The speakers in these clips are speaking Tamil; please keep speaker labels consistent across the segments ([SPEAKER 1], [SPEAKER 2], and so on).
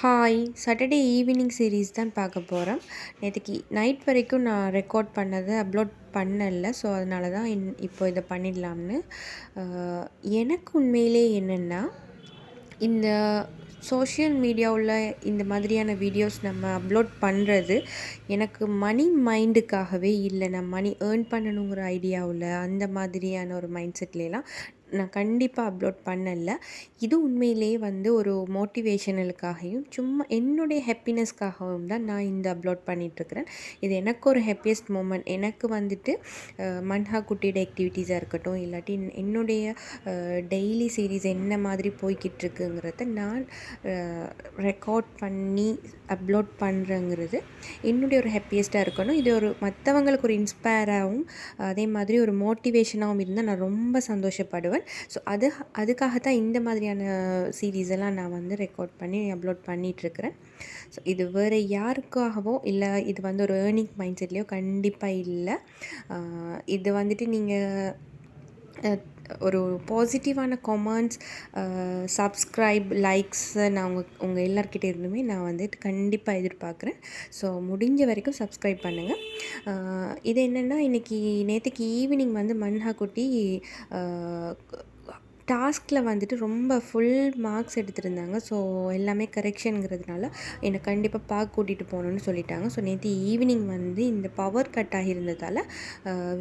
[SPEAKER 1] ஹாய் சாட்டர்டே ஈவினிங் சீரீஸ் தான் பார்க்க போகிறோம் நேற்றுக்கு நைட் வரைக்கும் நான் ரெக்கார்ட் பண்ணதை அப்லோட் பண்ணல. ஸோ அதனால தான் இன் இப்போ இதை பண்ணிடலாம்னு. எனக்கு உண்மையிலே என்னென்னா இந்த சோஷியல் மீடியாவில் இந்த மாதிரியான வீடியோஸ் நம்ம அப்லோட் பண்ணுறது எனக்கு மணி மைண்டுக்காகவே இல்லை. நான் மணி ஏர்ன் பண்ணணுங்கிற ஐடியாவில் அந்த மாதிரியான ஒரு மைண்ட் செட்லாம் நான் கண்டிப்பாக அப்லோட் பண்ணல. இது உண்மையிலேயே வந்து ஒரு மோட்டிவேஷனலுக்காகவும் சும்மா என்னுடைய ஹாப்பினஸ்க்காகவும் தான் நான் இந்த அப்லோட் பண்ணிகிட்ருக்கிறேன் இது எனக்கு ஒரு ஹாப்பியஸ்ட் மூமெண்ட் எனக்கு வந்துட்டு மன்ஹா குட்டியோட ஆக்டிவிட்டீஸாக இருக்கட்டும் இல்லாட்டி என்னுடைய டெய்லி சீரீஸ் என்ன மாதிரி போய்கிட்டு இருக்குங்கிறத நான் ரெக்கார்ட் பண்ணி அப்லோட் பண்ணுறேங்கிறது என்னுடைய ஒரு ஹாப்பியஸ்ட்டாக இருக்கணும். இது ஒரு மற்றவங்களுக்கு ஒரு இன்ஸ்பயராகவும் அதே மாதிரி ஒரு மோட்டிவேஷனாகவும் இருந்தால் நான் ரொம்ப சந்தோஷப்படுவேன். ஸோ அது அதுக்காக தான் இந்த மாதிரியான சீரீஸ் எல்லாம் நான் வந்து ரெக்கார்ட் பண்ணி அப்லோட் பண்ணிகிட்ருக்கிறேன் ஸோ இது வேறு யாருக்காகவோ இல்லை இது வந்து ஒரு ஏர்னிங் மைண்ட் செட்லேயோ கண்டிப்பாக இல்லை. இது வந்துட்டு நீங்கள் ஒரு பாசிட்டிவான கமெண்ட்ஸ் சப்ஸ்கிரைப் லைக்ஸ் நான் உங்கள் உங்கள் எல்லார்கிட்ட இருந்துமே நான் வந்துட்டு கண்டிப்பாக எதிர்பார்க்குறேன். ஸோ முடிஞ்ச வரைக்கும் சப்ஸ்கிரைப் பண்ணுங்கள் இது என்னென்னா இன்றைக்கி நேற்றுக்கு ஈவினிங் வந்து மன்ஹா குட்டி டாஸ்கில் வந்துட்டு ரொம்ப ஃபுல் மார்க்ஸ் எடுத்திருந்தாங்க. ஸோ எல்லாமே கரெக்ஷனுங்கிறதுனால என்னை கண்டிப்பாக பார்க்க கூட்டிகிட்டு போகணுன்னு சொல்லிட்டாங்க. ஸோ நேற்று ஈவினிங் வந்து இந்த பவர் கட் ஆகியிருந்ததால்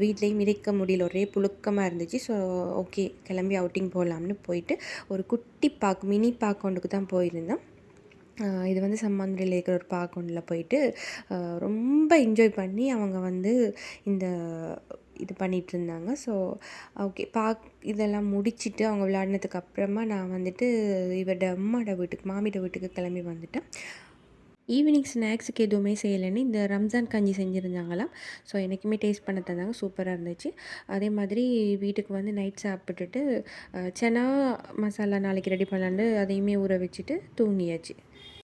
[SPEAKER 1] வீட்லேயும் இருக்க முடியல. ஒரே புழுக்கமாக இருந்துச்சு. ஸோ ஓகே கிளம்பி அவுட்டிங் போகலாம்னு போயிட்டு ஒரு குட்டி பார்க் மினி பார்க் ஒன்றுக்கு தான் போயிருந்தேன் இது வந்து சம்மாந்துறையில் இருக்கிற ஒரு பார்க் ஒன்றில் போயிட்டு ரொம்ப என்ஜாய் பண்ணி அவங்க வந்து இந்த இது பண்ணிகிட்டு இருந்தாங்க ஸோ ஓகே பார்க் இதெல்லாம் முடிச்சிட்டு அவங்க விளையாடினதுக்கு அப்புறமா நான் வந்துட்டு இவரோட அம்மாவோட வீட்டுக்கு மாமியோட வீட்டுக்கு கிளம்பி வந்துட்டேன். ஈவினிங் ஸ்நாக்ஸுக்கு எதுவுமே செய்யலைன்னு இந்த ரம்ஜான் கஞ்சி செஞ்சுருந்தாங்களாம். ஸோ எனக்குமே டேஸ்ட் பண்ண தந்தாங்க. சூப்பராக இருந்துச்சு. அதே மாதிரி வீட்டுக்கு வந்து நைட் சாப்பிட்டுட்டு சென்னா மசாலா நாளைக்கு ரெடி பண்ணலான்னு அதையுமே ஊற வச்சுட்டு தூங்கியாச்சு.